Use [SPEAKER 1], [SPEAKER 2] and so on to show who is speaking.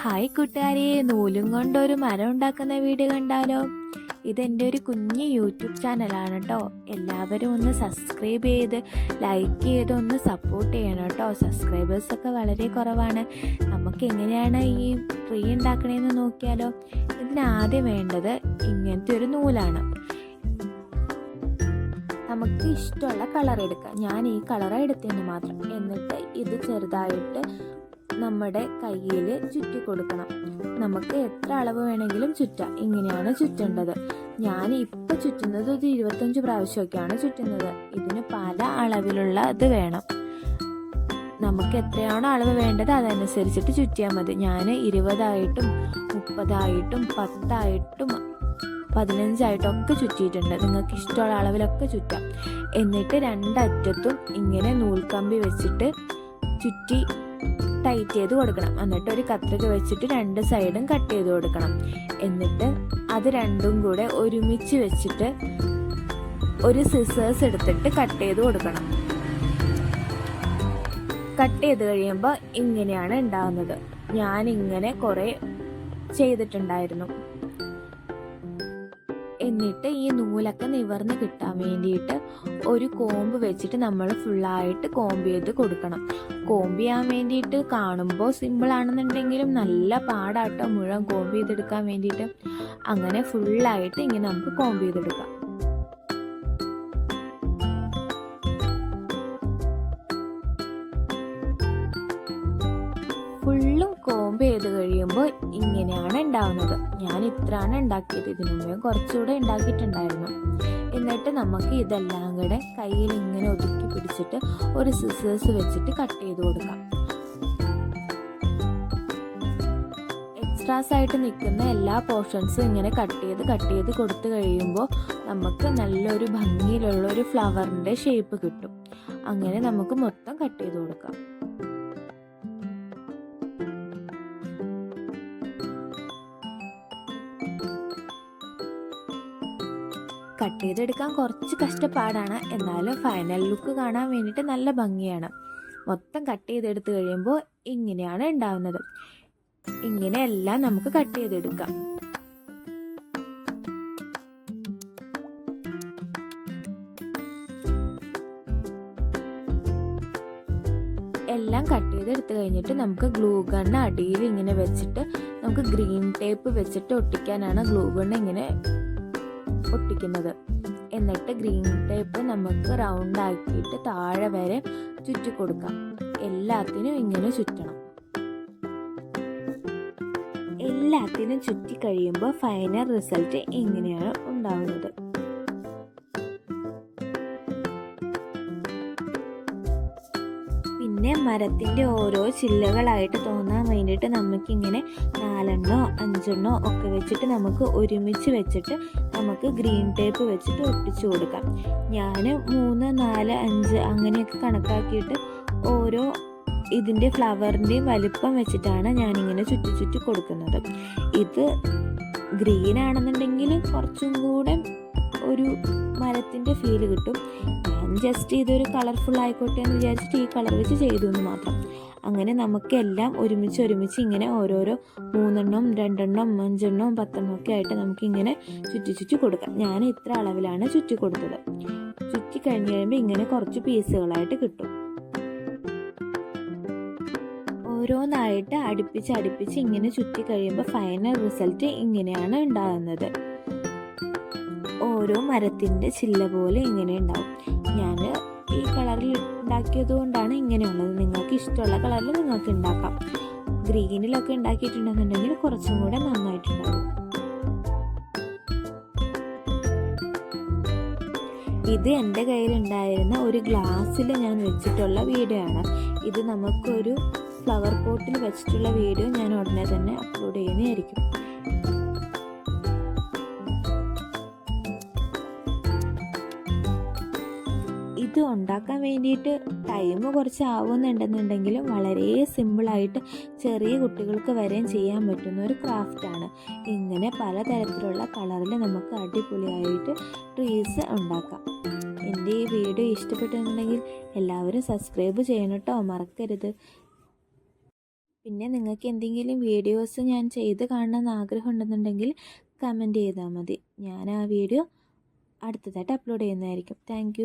[SPEAKER 1] Hi കൂട്ടുകാരെ നൂലും കൊണ്ടൊരു മരം ഉണ്ടാക്കുന്ന വീഡിയോ കണ്ടാലോ? ഇതെന്റെ ഒരു കുഞ്ഞ് യൂട്യൂബ് ചാനലാണ് കേട്ടോ എല്ലാവരും ഒന്ന് സബ്സ്ക്രൈബ് ചെയ്ത് ലൈക്ക് ചെയ്ത് ഒന്ന് സപ്പോർട്ട് ചെയ്യണം കേട്ടോ സബ്സ്ക്രൈബേഴ്സൊക്കെ വളരെ കുറവാണ്. നമുക്ക് എങ്ങനെയാണ് ഈ ട്രീ ഉണ്ടാക്കണേന്ന് നോക്കിയാലോ? ഇതിനാദ്യം വേണ്ടത് ഇങ്ങനത്തെ ഒരു നൂലാണ്. നമുക്ക് ഇഷ്ടമുള്ള കളർ എടുക്കാം. ഞാൻ ഈ കളറാണ് എടുത്തതിന് മാത്രം. എന്നിട്ട് ഇത് ചെറുതായിട്ട് നമ്മുടെ കയ്യിൽ ചുറ്റി കൊടുക്കണം. നമുക്ക് എത്ര അളവ് വേണമെങ്കിലും ചുറ്റാം. ഇങ്ങനെയാണ് ചുറ്റേണ്ടത്. ഞാൻ ഇപ്പം ചുറ്റുന്നത് ഒരു ഇരുപത്തഞ്ച് പ്രാവശ്യമൊക്കെയാണ് ചുറ്റുന്നത്. ഇതിന് പല അളവിലുള്ള ഇത് വേണം. നമുക്ക് എത്രയാണോ അളവ് വേണ്ടത് അതനുസരിച്ചിട്ട് ചുറ്റിയാൽ മതി. ഞാൻ ഇരുപതായിട്ടും മുപ്പതായിട്ടും പത്തായിട്ടും പതിനഞ്ചായിട്ടും ഒക്കെ ചുറ്റിയിട്ടുണ്ട്. നിങ്ങൾക്ക് ഇഷ്ടമുള്ള അളവിലൊക്കെ ചുറ്റാം. എന്നിട്ട് രണ്ടറ്റത്തും ഇങ്ങനെ നൂൽക്കമ്പി വെച്ചിട്ട് ചുറ്റി ടൈറ്റ് ചെയ്ത് കൊടുക്കണം. എന്നിട്ട് ഒരു കത്രിക വെച്ചിട്ട് രണ്ട് സൈഡും കട്ട് ചെയ്ത് കൊടുക്കണം. എന്നിട്ട് അത് രണ്ടും കൂടെ ഒരുമിച്ച് വെച്ചിട്ട് ഒരു സിസേഴ്സ് എടുത്തിട്ട് കട്ട് ചെയ്ത് കൊടുക്കണം. കട്ട് ചെയ്ത് കഴിയുമ്പോൾ ഇങ്ങനെയാണ് ഉണ്ടാകുന്നത് ഞാനിങ്ങനെ കുറേ ചെയ്തിട്ടുണ്ടായിരുന്നു. എന്നിട്ട് ഈ നൂലൊക്കെ നിവർന്ന് കിട്ടാൻ വേണ്ടിയിട്ട് ഒരു കോമ്പ് വെച്ചിട്ട് നമ്മൾ ഫുള്ളായിട്ട് കോമ്പ് ചെയ്ത് കൊടുക്കണം. കോമ്പ് ചെയ്യാൻ വേണ്ടിയിട്ട് കാണുമ്പോൾ സിമ്പിൾ ആണെന്നുണ്ടെങ്കിലും നല്ല പാടാട്ടോ മുഴുവൻ കോമ്പ് ചെയ്തെടുക്കാൻ വേണ്ടിയിട്ട്. അങ്ങനെ ഫുള്ളായിട്ട് ഇങ്ങനെ നമുക്ക് കോമ്പ് ചെയ്തെടുക്കാം. ഫുള്ളും കോമ്പ് ചെയ്ത് കഴിയുമ്പോൾ ഇങ്ങനെയാണ് ഉണ്ടാവുന്നത്. ഞാൻ ഇത്രയാണ് ഉണ്ടാക്കിയത്. ഇതിനു മുമ്പേ കുറച്ചുകൂടെ ഉണ്ടാക്കിയിട്ടുണ്ടായിരുന്നു. എന്നിട്ട് നമുക്ക് ഇതെല്ലാം കൂടെ കയ്യിൽ ഇങ്ങനെ ഒതുക്കി പിടിച്ചിട്ട് ഒരു സിസേഴ്സ് വെച്ചിട്ട് കട്ട് ചെയ്ത് കൊടുക്കാം. എക്സ്ട്രാസ് ആയിട്ട് നിൽക്കുന്ന എല്ലാ പോർഷൻസും ഇങ്ങനെ കട്ട് ചെയ്ത് കട്ട് ചെയ്ത് കൊടുത്തു കഴിയുമ്പോൾ നമുക്ക് നല്ലൊരു ഭംഗിയിലുള്ള ഒരു ഫ്ലവറിന്റെ ഷേപ്പ് കിട്ടും. അങ്ങനെ നമുക്ക് മൊത്തം കട്ട് ചെയ്ത് കൊടുക്കാം. കട്ട് ചെയ്തെടുക്കാൻ കുറച്ച് കഷ്ടപ്പാടാണ്. എന്നാലും ഫൈനൽ ലുക്ക് കാണാൻ വേണ്ടിയിട്ട് നല്ല ഭംഗിയാണ്. മൊത്തം കട്ട് ചെയ്തെടുത്ത് കഴിയുമ്പോൾ ഇങ്ങനെയാണ് ഉണ്ടാവുന്നത്. ഇങ്ങനെയെല്ലാം നമുക്ക് കട്ട് ചെയ്തെടുക്കാം. എല്ലാം കട്ട് ചെയ്തെടുത്ത് കഴിഞ്ഞിട്ട് നമുക്ക് ഗ്ലൂ ഗണ്ണ് അടിയിൽ ഇങ്ങനെ വെച്ചിട്ട് നമുക്ക് ഗ്രീൻ ടേപ്പ് വെച്ചിട്ട് ഒട്ടിക്കാനാണ് ഗ്ലൂ ഗണ്ണ് ഇങ്ങനെ ഒട്ടിക്കുന്നത് എന്നിട്ട് ഗ്രീൻ ടേപ്പ് നമുക്ക് റൗണ്ട് ആക്കിയിട്ട് താഴെ വരെ ചുറ്റി കൊടുക്കാം. എല്ലാത്തിനും ഇങ്ങനെ ചുറ്റണം. എല്ലാത്തിനും ചുറ്റി കഴിയുമ്പോൾ ഫൈനൽ റിസൾട്ട് ഇങ്ങനെയാണ് ഉണ്ടാവുന്നത്. മരത്തിന്റെ ഓരോ ചില്ലകളായിട്ട് തോന്നാൻ വേണ്ടിയിട്ട് നമുക്കിങ്ങനെ നാലെണ്ണോ അഞ്ചെണ്ണോ ഒക്കെ വെച്ചിട്ട് നമുക്ക് ഒരുമിച്ച് വെച്ചിട്ട് നമുക്ക് ഗ്രീൻ ടേപ്പ് വെച്ചിട്ട് ഒട്ടിച്ചു കൊടുക്കാം. ഞാൻ മൂന്ന് നാല് അഞ്ച് അങ്ങനെയൊക്കെ കണക്കാക്കിയിട്ട് ഓരോ ഇതിന്റെ ഫ്ലവറിന്റെയും വലിപ്പം വെച്ചിട്ടാണ് ഞാനിങ്ങനെ ചുറ്റി ചുറ്റി കൊടുക്കുന്നത്. ഇത് ഗ്രീൻ ആണെന്നുണ്ടെങ്കിൽ കുറച്ചും കൂടെ ഒരു മരത്തിന്റെ ഫീൽ കിട്ടും. ഞാൻ ജസ്റ്റ് ഇതൊരു കളർഫുൾ ആയിക്കോട്ടെ എന്ന് വിചാരിച്ചിട്ട് ഈ കളർ വെച്ച് ചെയ്തു എന്ന് മാത്രം. അങ്ങനെ നമുക്കെല്ലാം ഒരുമിച്ച് ഒരുമിച്ച് ഇങ്ങനെ ഓരോരോ മൂന്നെണ്ണം രണ്ടെണ്ണം അഞ്ചെണ്ണം പത്തെണ്ണം ഒക്കെ ആയിട്ട് നമുക്കിങ്ങനെ ചുറ്റി ചുറ്റി കൊടുക്കാം. ഞാൻ ഇത്ര അളവിലാണ് ചുറ്റി കൊടുത്തത്. ചുറ്റി കഴിഞ്ഞ് കഴിയുമ്പോൾ ഇങ്ങനെ കുറച്ച് പീസുകളായിട്ട് കിട്ടും. ഓരോന്നായിട്ട് അടുപ്പിച്ച് അടുപ്പിച്ച് ഇങ്ങനെ ചുറ്റി കഴിയുമ്പോൾ ഫൈനൽ റിസൾട്ട് ഇങ്ങനെയാണ് ഉണ്ടാകുന്നത്. ഓരോ മരത്തിന്റെ ചില്ല പോലെ ഇങ്ങനെ ഉണ്ടാവും. ഞാൻ ഈ കളറിൽ ഉണ്ടാക്കിയത് കൊണ്ടാണ് ഇങ്ങനെയുള്ളത് നിങ്ങൾക്ക് ഇഷ്ടമുള്ള കളറിൽ നിങ്ങൾക്ക് ഉണ്ടാക്കാം. ഗ്രീനിലൊക്കെ ഉണ്ടാക്കിയിട്ടുണ്ടെന്നുണ്ടെങ്കിൽ കുറച്ചും കൂടെ നന്നായിട്ടുണ്ടാവും. ഇത് എന്റെ കയ്യിലുണ്ടായിരുന്ന ഒരു ഗ്ലാസ്സിൽ ഞാൻ വെച്ചിട്ടുള്ള വീഡിയോ ആണ് ഇത് നമുക്കൊരു ഫ്ലവർ പോട്ടിൽ വെച്ചിട്ടുള്ള വീഡിയോ ഞാൻ ഉടനെ തന്നെ അപ്ലോഡ് ചെയ്യുന്നതായിരിക്കും. ഇത് ഉണ്ടാക്കാൻ വേണ്ടിയിട്ട് ടൈം കുറച്ച് ആവുന്നുണ്ടെന്നുണ്ടെങ്കിലും വളരെ സിമ്പിളായിട്ട് ചെറിയ കുട്ടികൾക്ക് വരെയും ചെയ്യാൻ പറ്റുന്ന ഒരു ക്രാഫ്റ്റാണ് ഇങ്ങനെ പലതരത്തിലുള്ള കളറിൽ നമുക്ക് അടിപൊളിയായിട്ട് ട്രീസ് ഉണ്ടാക്കാം. എന്റെ ഈ വീഡിയോ ഇഷ്ടപ്പെട്ടിട്ടുണ്ടെങ്കിൽ എല്ലാവരും സബ്സ്ക്രൈബ് ചെയ്യണം കേട്ടോ മറക്കരുത്. പിന്നെ നിങ്ങൾക്ക് എന്തെങ്കിലും വീഡിയോസ് ഞാൻ ചെയ്ത് കാണണമെന്ന് ആഗ്രഹം ഉണ്ടെന്നുണ്ടെങ്കിൽ കമന്റ് ചെയ്താൽ മതി. ഞാൻ ആ വീഡിയോ അടുത്തതായിട്ട് അപ്ലോഡ് ചെയ്യുന്നതായിരിക്കും. താങ്ക്